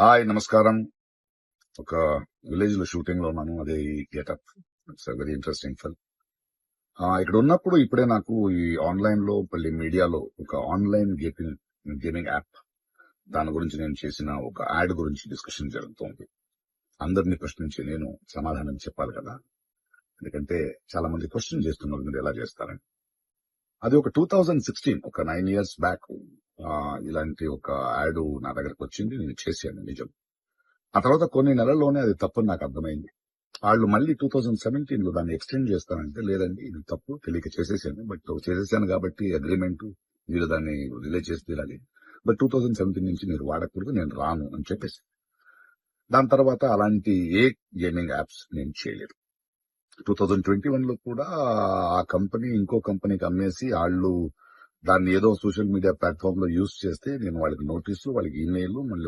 Hi నమస్కారం. ఒక విలేజ్లో షూటింగ్లో ఉన్నాను అదే getup it's very interesting feel ఇక్కడ ఉన్నప్పుడు ఇప్పుడే నాకు ఈ ఆన్లైన్లో మళ్ళీ మీడియాలో ఒక ఆన్లైన్ గేమింగ్ గేమింగ్ యాప్ దాని గురించి నేను చేసిన ఒక యాడ్ గురించి డిస్కషన్ జరుగుతోంది. అందరినీ ప్రశ్నించి నేను సమాధానం చెప్పాలి కదా. ఎందుకంటే చాలా మంది క్వశ్చన్ చేస్తున్నారు మీరు ఎలా చేస్తారని. అది ఒక టూ థౌజండ్ సిక్స్టీన్ ఒక నైన్ ఇయర్స్ బ్యాక్ ఇలాంటి ఒక యాడ్ నా దగ్గరకు వచ్చింది నేను చేశాను నిజం. ఆ తర్వాత కొన్ని నెలల్లోనే అది తప్పని నాకు అర్థమైంది. వాళ్ళు మళ్ళీ టూ థౌజండ్ సెవెంటీన్లో దాన్ని ఎక్స్టెండ్ చేస్తానంటే లేదండి ఇది తప్పు తెలియక చేసేసాను. బట్ చేసేసాను కాబట్టి అగ్రిమెంట్ మీరు దాన్ని రిలే చేసి తీరాలి బట్ టూ థౌజండ్ సెవెంటీన్ నుంచి మీరు వాడకూడదు నేను రాను అని చెప్పేసి. దాని తర్వాత అలాంటి ఏ గేమింగ్ యాప్స్ నేను చేయలేదు. టూ థౌజండ్ ట్వంటీ వన్లో కూడా ఆ కంపెనీ ఇంకో కంపెనీకి అమ్మేసి వాళ్ళు దాన్ని ఏదో సోషల్ మీడియా ప్లాట్ఫామ్లో యూజ్ చేస్తే నేను వాళ్ళకి నోటీసులు వాళ్ళకి ఈమెయిల్ మళ్ళీ